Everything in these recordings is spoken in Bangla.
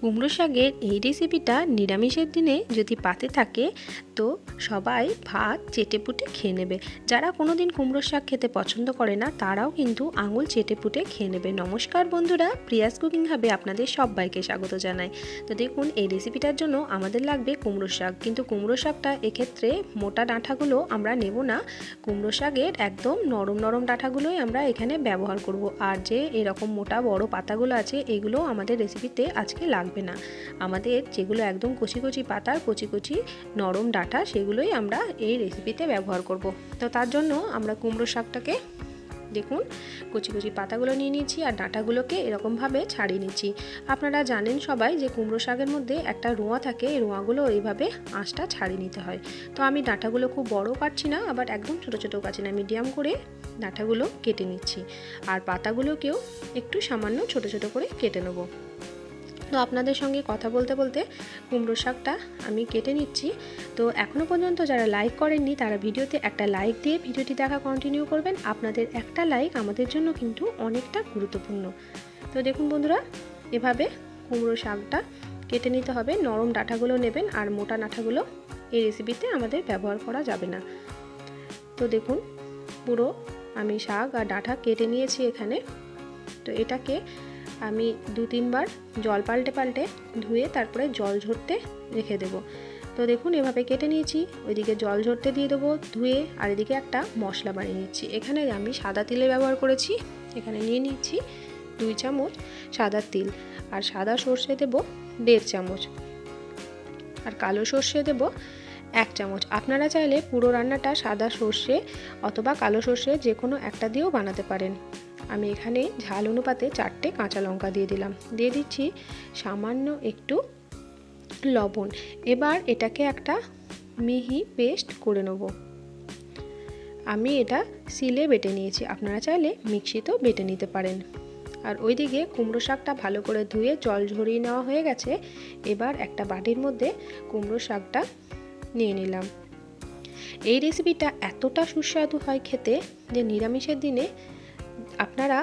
কুমড়ো শাকের এই রেসিপিটা নিরামিষের দিনে যদি পাতে থাকে, তো সবাই ভাত চেটেপুটে খেয়ে নেবে। যারা কোনো দিন কুমড়ো শাক খেতে পছন্দ করে না, তারাও কিন্তু আঙুল চেটেপুটে খেয়ে নেবে। নমস্কার বন্ধুরা, প্রিয়াস কুকিং হাবে আপনাদের সবাইকে স্বাগত জানাই। তো দেখুন, এই রেসিপিটার জন্য আমাদের লাগবে কুমড়ো শাক। কিন্তু কুমড়ো শাকটা এক্ষেত্রে মোটা ডাঁঠাগুলো আমরা নেব না। কুমড়ো শাকের একদম নরম নরম ডাঁঠাগুলোই আমরা এখানে ব্যবহার করব। আর যে এরকম মোটা বড় পাতাগুলো আছে, এগুলো আমাদের রেসিপিতে আজকে লাগবে। না। আমাদের যেগুলো একদম কচি কচি পাতার কচি কচি নরম ডাঁটা, সেগুলোই আমরা এই রেসিপিতে ব্যবহার করব। তো তার জন্য আমরা কুমড়ো শাকটাকে দেখুন, কচি কচি পাতাগুলো নিয়ে নিয়েছি আর ডাঁটাগুলোকে এরকমভাবে ছাড়িয়ে নিচ্ছি। আপনারা জানেন সবাই যে কুমড়ো শাকের মধ্যে একটা রোঁয়া থাকে, এই রোঁয়াগুলো এইভাবে আঁশটা ছাড়িয়ে নিতে হয়। তো আমি ডাঁটাগুলো খুব বড় কাটছি না, আবার একদম ছোটো ছোটো কাটছি না, মিডিয়াম করে ডাঁটাগুলো কেটে নিচ্ছি। আর পাতাগুলোকেও একটু সামান্য ছোটো ছোটো করে কেটে নেব। তো আপনাদের সঙ্গে কথা বলতে বলতে কুমড়ো শাকটা আমি কেটে নিচ্ছি। তো এখনও পর্যন্ত যারা লাইক করেননি, তারা ভিডিওতে একটা লাইক দিয়ে ভিডিওটি দেখা কন্টিনিউ করবেন। আপনাদের একটা লাইক আমাদের জন্য কিন্তু অনেকটা গুরুত্বপূর্ণ। তো দেখুন বন্ধুরা, এভাবে কুমড়ো শাকটা কেটে নিতে হবে। নরম ডাঁটাগুলো নেবেন আর মোটা ডাঁটাগুলো এই রেসিপিতে আমাদের ব্যবহার করা যাবে না। তো দেখুন, পুরো আমি শাক আর ডাঁটা কেটে নিয়েছি এখানে। তো এটাকে আমি দু তিনবার জল পাল্টে পাল্টে ধুয়ে তারপরে জল ঝরতে রেখে দেব। তো দেখুন, এভাবে কেটে নিয়েছি। ওইদিকে জল ঝরতে দিয়ে দেবো, ধুয়ে, আর এদিকে একটা মশলা বানিয়ে নিচ্ছি। এখানে আমি সাদা তিলের ব্যবহার করেছি। এখানে নিয়ে নিচ্ছি দুই চামচ সাদা তিল, আর সাদা সর্ষে দেব দেড় চামচ। আর কালো সর্ষে দেব এক চামচ। আপনারা চাইলে পুরো রান্নাটা সাদা সর্ষে অথবা কালো সর্ষে যে কোনো একটা দিয়েও বানাতে পারেন। আমি এখানে ঝাল অনুপাতে চারটে কাঁচা লঙ্কা দিয়ে দিলাম। দিয়ে দিচ্ছি সামান্য একটু লবণ। এবার এটাকে একটা মিহি পেস্ট করে নেব। আমি এটা সিলে বেটে নিয়েছি। আপনারা চাইলে মিক্সিতেও বেটে নিতে পারেন। আর ওইদিকে কুমড়ো শাকটা ভালো করে ধুয়ে জল ঝরিয়ে নেওয়া হয়ে গেছে। এবার একটা বাটির মধ্যে কুমড়ো শাকটা নিয়ে নিলাম। এই রেসিপিটা এতটা সুস্বাদু হয় খেতে যে নিরামিষের দিনে আপনারা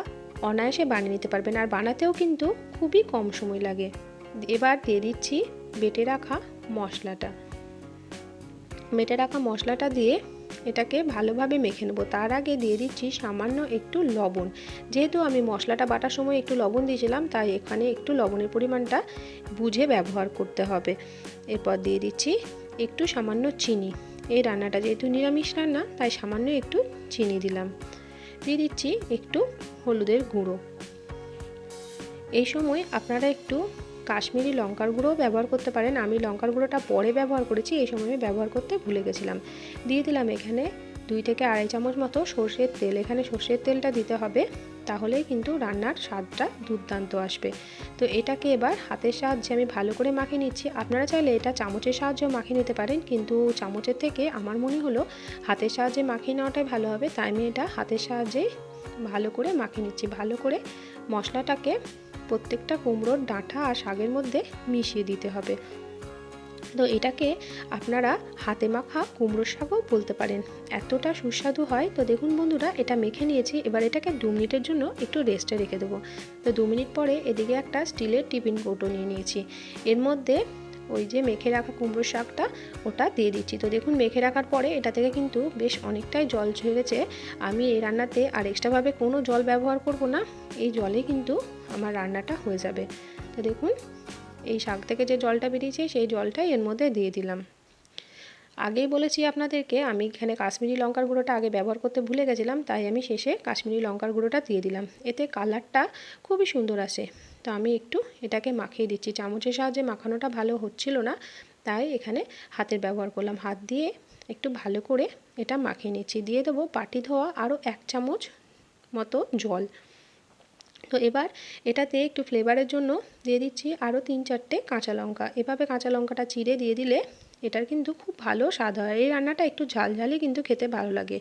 অনায়াসে বানিয়ে নিতে পারবেন আর বানাতেও কিন্তু খুবই কম সময় লাগে। এবার দিয়ে দিচ্ছি বেটে রাখা মশলাটা। বেটে রাখা মশলাটা দিয়ে এটাকে ভালোভাবে মেখে নেব। তার আগে দিয়ে দিচ্ছি সামান্য একটু লবণ। যেহেতু আমি মশলাটা বাটার সময় একটু লবণ দিয়েছিলাম, তাই এখানে একটু লবণের পরিমাণটা বুঝে ব্যবহার করতে হবে। এরপর দিয়ে দিচ্ছি একটু সামান্য চিনি। এই রান্নাটা যেহেতু নিরামিষ রান্না, তাই সামান্য একটু চিনি দিলাম। দিয়ে দিচ্ছি একটু হলুদের গুঁড়ো। এই সময় আপনারা একটু কাশ্মীরি লঙ্কার গুঁড়ো ব্যবহার করতে পারেন। আমি লঙ্কার গুঁড়োটা পরে ব্যবহার করেছি, এই সময় আমি ব্যবহার করতে ভুলে গেছিলাম। দিয়ে দিলাম এখানে দুই থেকে আড়াই চামচ মতো সর্ষের তেল, এখানে সর্ষের তেলটা দিতে হবে, তাহলেই কিন্তু রান্নার স্বাদটা দুর্দান্ত আসবে। তো এটাকে এবার হাতের সাহায্যে আমি ভালো করে মাখিয়ে নিচ্ছি। আপনারা চাইলে এটা চামচের সাহায্যেও মাখিয়ে নিতে পারেন, কিন্তু চামচের থেকে আমার মনে হলো হাতের সাহায্যে মাখিয়ে নেওয়াটাই ভালো হবে, তাই আমি এটা হাতের সাহায্যেই ভালো করে মাখিয়ে নিচ্ছি। ভালো করে মশলাটাকে প্রত্যেকটা কুমড়োর ডাঁটা আর শাকের মধ্যে মিশিয়ে দিতে হবে। তো এটাকে আপনারা হাতে মাখা কুমড়ো শাকও বলতে পারেন। এতটা সুস্বাদু হয়। তো দেখুন বন্ধুরা, এটা মেখে নিয়েছি। এবার এটাকে দু মিনিটের জন্য একটু রেস্টে রেখে দেবো। তো দু মিনিট পরে এদিকে একটা স্টিলের টিফিন কৌটো নিয়ে নিয়েছি। এর মধ্যে ওই যে মেখে রাখা কুমড়ো শাকটা, ওটা দিয়ে দিচ্ছি। তো দেখুন, মেখে রাখার পরে এটা থেকে কিন্তু বেশ অনেকটাই জল ছেড়েছে আমি এই রান্নাতে আর এক্সট্রাভাবে কোনো জল ব্যবহার করব না। এই জলে কিন্তু আমার রান্নাটা হয়ে যাবে। তো দেখুন এই শাক থেকে যে জলটা বেরিয়েছে, সেই জলটাই এর মধ্যে দিয়ে দিলাম। আগেই বলেছি আপনাদেরকে, আমি এখানে কাশ্মীরি লঙ্কার গুঁড়োটা আগে ব্যবহার করতে ভুলে গেছিলাম, তাই আমি শেষে কাশ্মীরি লঙ্কার গুঁড়োটা দিয়ে দিলাম। এতে কালারটা খুবই সুন্দর আসে। তো আমি একটু এটাকে মাখিয়ে দিচ্ছি। চামচের সাহায্যে মাখানোটা ভালো হচ্ছিল না, তাই এখানে হাতের ব্যবহার করলাম। হাত দিয়ে একটু ভালো করে এটা মাখিয়ে নিচ্ছি। দিয়ে দেবো পাটি ধোয়া আরও এক চামচ মতো জল। তো এবার এটাতে একটু ফ্লেভারের জন্য দিয়ে দিচ্ছি আরও তিন চারটে কাঁচা লঙ্কা। এভাবে কাঁচা লঙ্কাটা চিড়ে দিয়ে দিলে এটার কিন্তু খুব ভালো স্বাদ হয়। এই রান্নাটা একটু ঝাল ঝালই কিন্তু খেতে ভালো লাগে।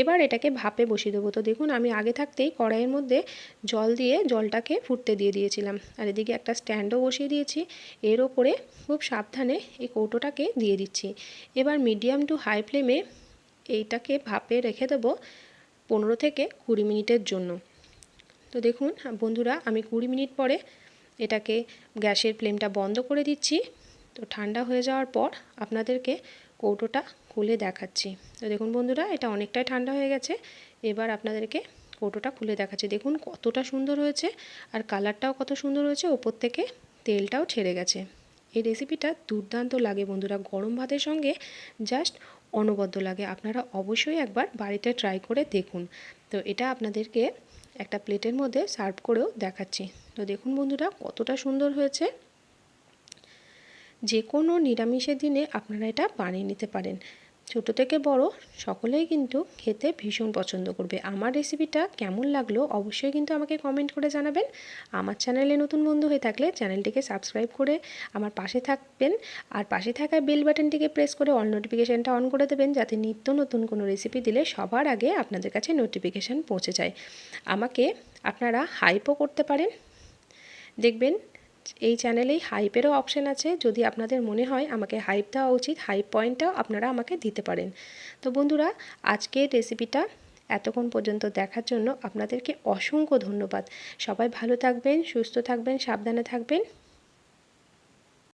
এবার এটাকে ভাপে বসিয়ে দেবো। তো দেখুন, আমি আগে থাকতেই কড়াইয়ের মধ্যে জল দিয়ে জলটাকে ফুটতে দিয়ে দিয়েছিলাম। আর এদিকে একটা স্ট্যান্ডও বসিয়ে দিয়েছি। এর ওপরে খুব সাবধানে এই কৌটোটাকে দিয়ে দিচ্ছি। এবার মিডিয়াম টু হাই ফ্লেমে এইটাকে ভাপে রেখে দেবো পনেরো থেকে কুড়ি মিনিটের জন্য। তো দেখুন বন্ধুরা, আমি কুড়ি মিনিট পরে এটাকে গ্যাসের ফ্লেমটা বন্ধ করে দিচ্ছি। তো ঠান্ডা হয়ে যাওয়ার পর আপনাদেরকে কৌটোটা খুলে দেখাচ্ছি। তো দেখুন বন্ধুরা, এটা অনেকটাই ঠান্ডা হয়ে গেছে। এবার আপনাদেরকে কৌটোটা খুলে দেখাচ্ছি। দেখুন কতটা সুন্দর হয়েছে আর কালারটাও কত সুন্দর হয়েছে। ওপর থেকে তেলটাও ছেড়ে গেছে। এই রেসিপিটা দুর্দান্ত লাগে বন্ধুরা। গরম ভাতের সঙ্গে জাস্ট অনবদ্য লাগে। আপনারা অবশ্যই একবার বাড়িতে ট্রাই করে দেখুন। তো এটা আপনাদেরকে একটা প্লেটের মধ্যে সার্ভ করেও দেখাচ্ছি। তো দেখুন বন্ধুরা, কতটা সুন্দর হয়েছে। যে কোনো নিরামিষের দিনে আপনারা এটা বানিয়ে নিতে পারেন। ছোট থেকে বড় সকলেই কিন্তু খেতে ভীষণ পছন্দ করবে। আমার রেসিপিটা কেমন লাগল অবশ্যই কিন্তু আমাকে কমেন্ট করে জানাবেন। আমার চ্যানেলে নতুন বন্ধু হয়ে থাকলে চ্যানেলটিকে সাবস্ক্রাইব করে আমার পাশে থাকবেন। আর পাশে থাকা বেল বাটনটিকে প্রেস করে অল নোটিফিকেশানটা অন করে দেবেন যাতে নিত্য নতুন কোনো রেসিপি দিলে সবার আগে আপনাদের কাছে নোটিফিকেশান পৌঁছে যায়। আমাকে আপনারা হাইপও করতে পারেন। দেখবেন এই চ্যানেলেই হাইপেরও অপশান আছে। যদি আপনাদের মনে হয় আমাকে হাইপ দেওয়া উচিত, হাইপ পয়েন্টটাও আপনারা আমাকে দিতে পারেন। তো বন্ধুরা, আজকের রেসিপিটা এতক্ষণ পর্যন্ত দেখার জন্য আপনাদেরকে অসংখ্য ধন্যবাদ। সবাই ভালো থাকবেন, সুস্থ থাকবেন, সাবধানে থাকবেন।